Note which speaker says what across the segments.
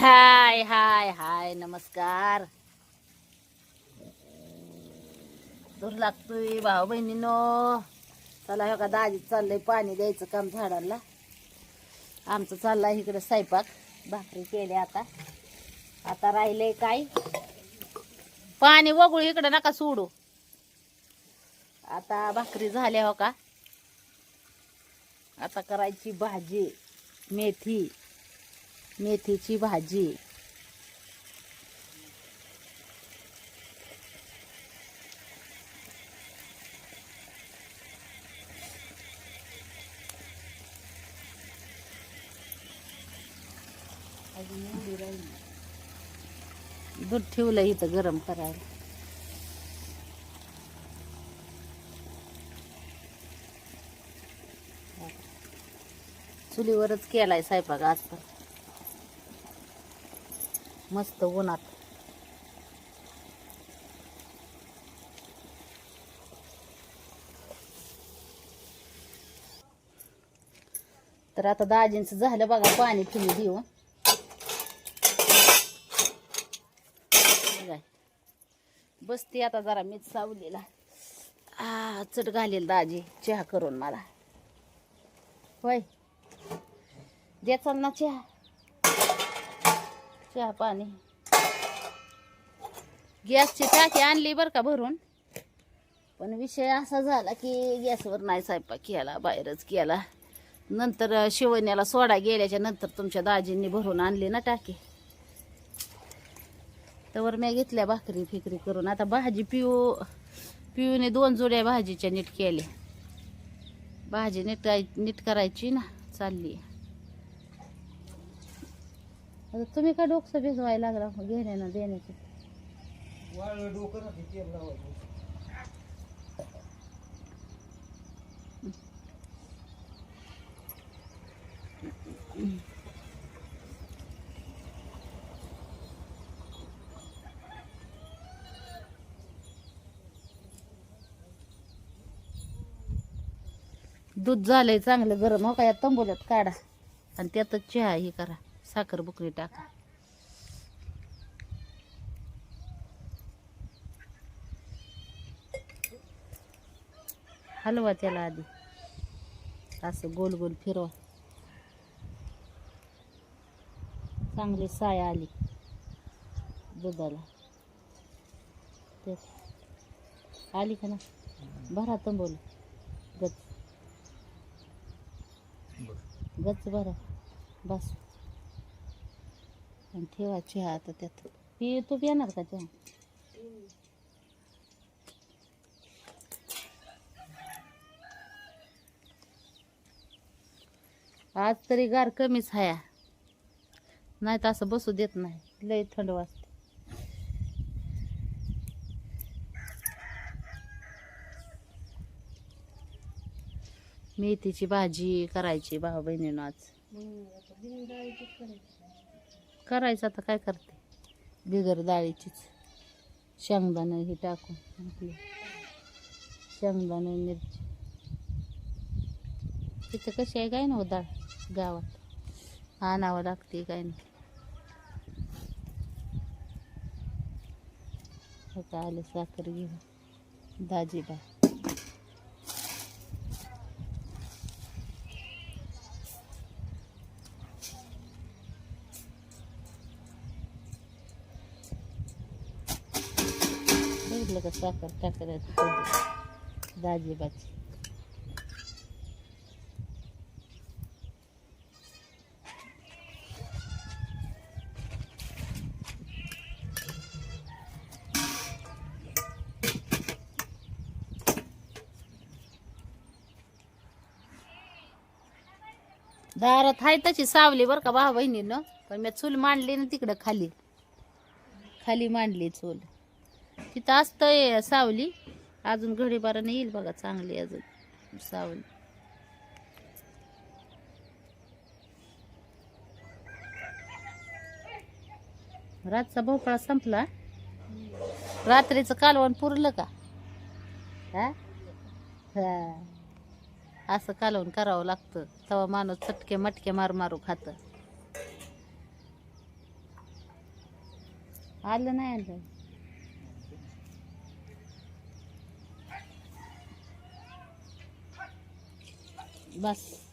Speaker 1: हाय हाय हाय नमस्कार. दूर लागतोय भाऊ बहिणीनो. चला हो का दाजी चाललंय पाणी द्यायचं काम झाडाला. आमचं चाललंय इकडे स्वयंपाक. भाकरी केली आता. आता राहिलंय काय? पाणी वगळू इकडे नका सोडू. आता भाकरी झाल्या हो का? आता करायची भाजी मेथी. मेथीची भाजी. दूध ठेवलं इथं गरम करायला. चुलीवरच केलाय स्वयंपाक आज तर मस्त उन्हात. तर आता दाजींचं झालं बघा पाणी तुम्ही देऊन बसते आता जरा मीच सावलीला. आ चट घालेल दाजी चहा करून मला. होय. दे चल ना चहा. चहा पाणी. गॅसची टाकी आणली बरं का भरून. पण विषय असा झाला की गॅसवर नाही स्वयंपाक केला बाहेरच केला. नंतर शिवण्याला सोडा गेल्याच्यानंतर तुमच्या दाजींनी भरून आणली ना टाकी. तर मी घेतल्या भाकरी फिकरी करून. आता भाजी पिऊ पिऊने दोन जुड्या भाजीच्या नीट केल्या. भाजी नीट नीट करायची ना चालली. आता तुम्ही का डोकसं भिजवायला लागला घेण्यानं देण्याचं? दूध झालंय चांगलं गरम हो का? या तंबोल्यात काढा आणि त्यातच चहा हे करा. साखर बुकरी टाका. हलवा त्याला आधी. असं गोल गोल फिरवा. चांगली साय आली दुधाला. तेच. आली का ना? भरा तंबोल. गच. गच भरा. बस. आणि ठेवा चहा आता त्यात. पी तू पिणार का चहा आज तरी गार कमीच हाया. नाही तर असं बसू देत नाही. लई थंड वाजते. मेथीची भाजी करायची भाऊ बहिणीनं आज. करायचं आता काय करते? बिगर डाळीचीच. शेंगदाणं हे टाकून आपलं शेंगदाणं मिरची. तिथं कशी आहे काय ना डाळ गावात? आणावं लागते काय नाही. आता आलं साखर घेऊन. दाजीबा साखर टाकायची दाजीबाची दारात आहे तशी सावली बरं का भाऊ बहिणीनं. पण मी चूल मांडली ना तिकडं खाली. खाली मांडली चूल. तिथं असतंय सावली. अजून घडी येईल बघा चांगली अजून सावली. रातचा भोपळा संपला. रात्रीचं कालवण पुरलं का? हा? हा. असं कालवून करावं लागतं. तेव्हा माणूस चटके मटके मार मारू खातं. आलं नाही आलं. बस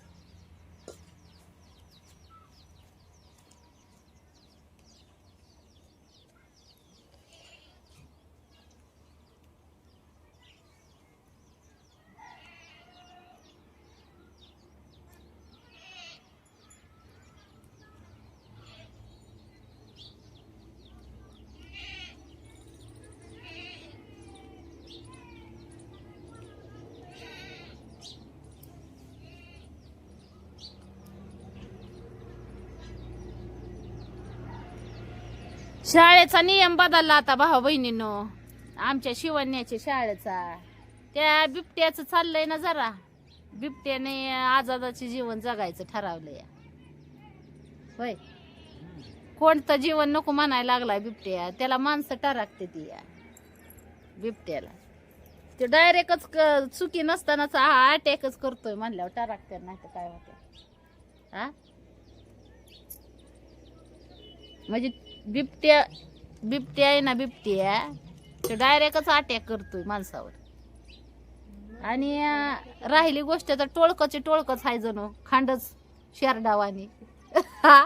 Speaker 1: शाळेचा नियम बदलला आता भाऊ बहिणीनो. आमच्या शिवण्याच्या शाळेचा. त्या बिबट्याचं चाललंय ना जरा. बिबट्याने आजादाचे जीवन जगायचं ठरवलंय. होय. कोणतं जीवन नको म्हणायला लागलाय बिबट्या. त्याला माणसं टराकते ती. या बिबट्याला. ते डायरेक्टच चुकी नसतानाच हा अटॅकच करतोय म्हणल्यावर टराकते नाही तर काय होतं हा म्हणजे बिबट्या बिबट्या आहे ना बिबट्या तो डायरेक्टच अटॅक करतोय माणसावर. आणि राहिली गोष्ट तर टोळकचे टोळकच आहे जणू खांडच शेरडावानी. हा.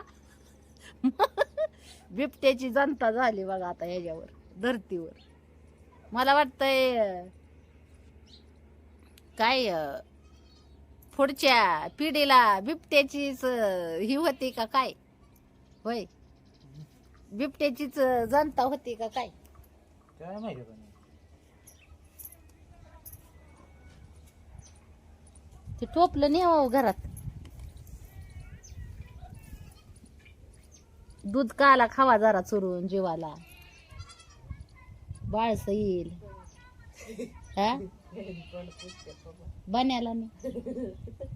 Speaker 1: बिबट्याची जनता झाली बघा आता ह्याच्यावर धरतीवर. मला वाटतंय काय पुढच्या पिढीला बिबट्याचीच ही होती का काय? होय. बिबट्याचीच जनता होती का काय?
Speaker 2: माहिती.
Speaker 1: ते टोपलं नेवावं घरात. दूध काला खावा जरा चुरून जीवाला. बाळस येईल. हा? बन्याला नाही.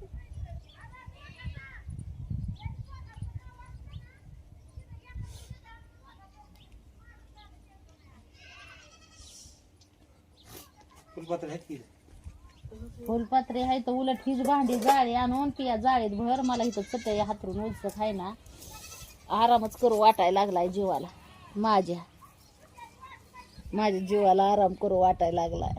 Speaker 2: फुलपात्र आहेत की
Speaker 1: फुलपात्रे आहे तर उलट हीच भांडी जाळी आणून ती या जाळीत भर. मला इथं चटई हातरून उलसत आहे ना आरामच करू वाटायला लागलाय जीवाला. माझ्या माझ्या जीवाला आराम करू वाटायला लागलाय.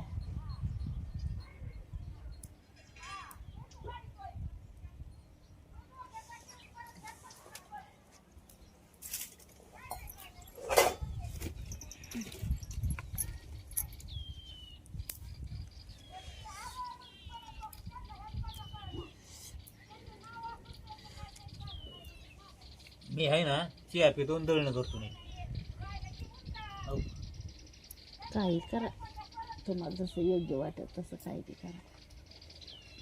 Speaker 2: मी आहे ना चिया पितून दळणं करतो मी.
Speaker 1: काही करा. तुम्हाला जसं योग्य वाटत तसं काही बी करा.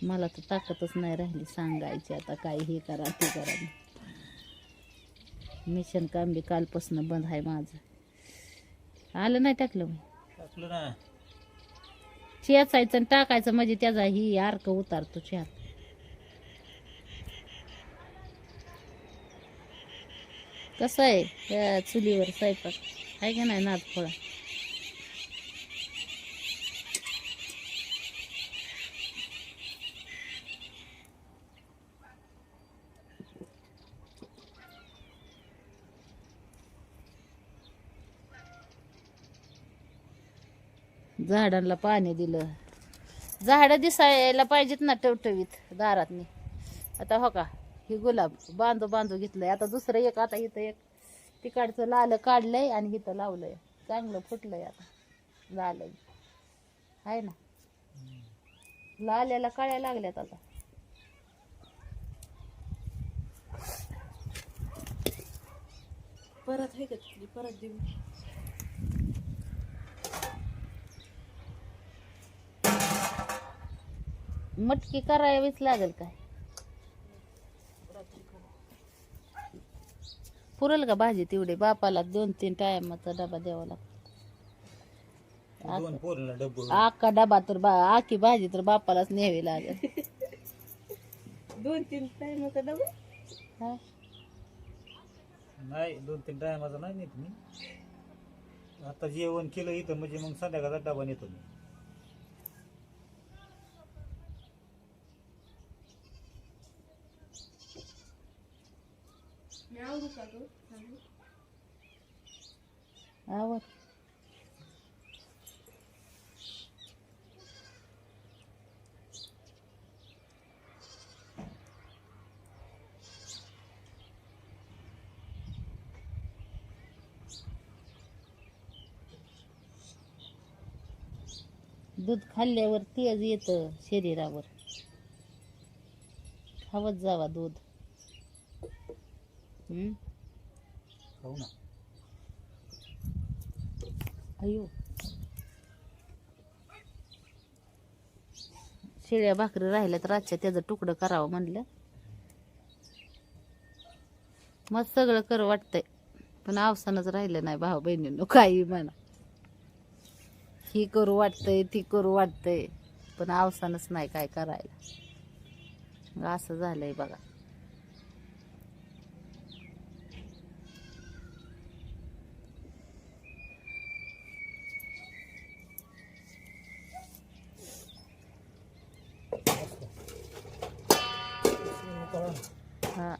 Speaker 1: मला तर ताकदच नाही राहिली सांगायची आता काय हे करा ते करा. मिशन काम बी कालपासून बंद आहे माझं. आलं नाही टाकलं मी.
Speaker 2: टाकलं ना.
Speaker 1: चेचायचं आणि टाकायचं म्हणजे त्याचा ही अर्क उतारतो चहा. कसं आहे? त्या चुलीवर स्वयंपाक. आहे का नाही नाद फळा झाडांना पाणी दिलं. झाडं दिसायला पाहिजेत ना टवटवीत दारातनी. आता हो का? ही गुलाब बांधू बांधू घेतलंय. आता दुसरं एक आता इथं एक. तिकडचं लाल काढलंय आणि इथं लावलंय. चांगलं फुटलंय आता. लाल आहे ना? लाल्याला कळ्या लागल्यात आता.
Speaker 3: परत आहे का तिथली? परत देऊ.
Speaker 1: मटकी करावीच लागेल काय? पुरेल का भाजी तेवढी? बापाला दोन तीन टायमाचा डबा द्यावा लागतो.
Speaker 2: दोन पोरीला डब्बू
Speaker 1: आका डबा तर बा आखी भाजी तर बापालाच न्यावी लागेल.
Speaker 3: दोन तीन होता डबा?
Speaker 2: नाही दोन तीन टायमाचा नाही नेत मी. आता जेवण केलं इथं म्हणजे मग संध्याकाळचा डबा नेतो मी
Speaker 3: मी आवडू का तू
Speaker 1: आवर. दूध खाल्ल्यावर तेज येतं शरीरावर. खावत जावा दूध. हम्म?
Speaker 2: खाऊ ना.
Speaker 1: अयो. शेळ्या भाकरी राहिल्या तर आजच्या त्याचं तुकडं करावं म्हणलं. मग सगळं कर वाटतंय. पण अवसानच राहिलं नाही भाऊ बहिणींनो काही म्हणा. ही करू वाटतंय ती करू वाटतंय. पण अवसानच नाही काय करायला. मग असं झालंय बघा हा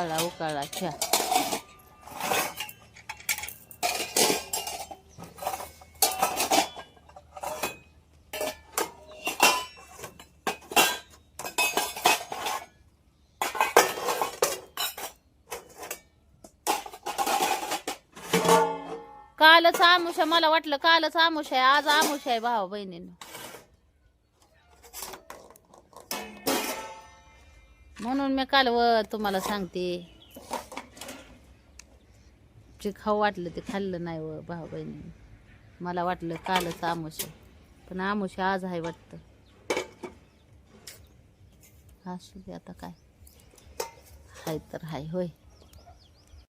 Speaker 1: उकाळा उकाळा छा कालच आमुष मला वाटलं कालच आमुष आहे आज आमुष आहे भाऊ बहिणीनं. म्हणून मी काल व तुम्हाला सांगते. जे खाऊ वाटलं ते खाल्लं नाही व भाऊ बहिणी मला वाटलं कालच आमुष. पण आमुष आज आहे वाटतं. असू दे आता काय. हाय तर हाय होय.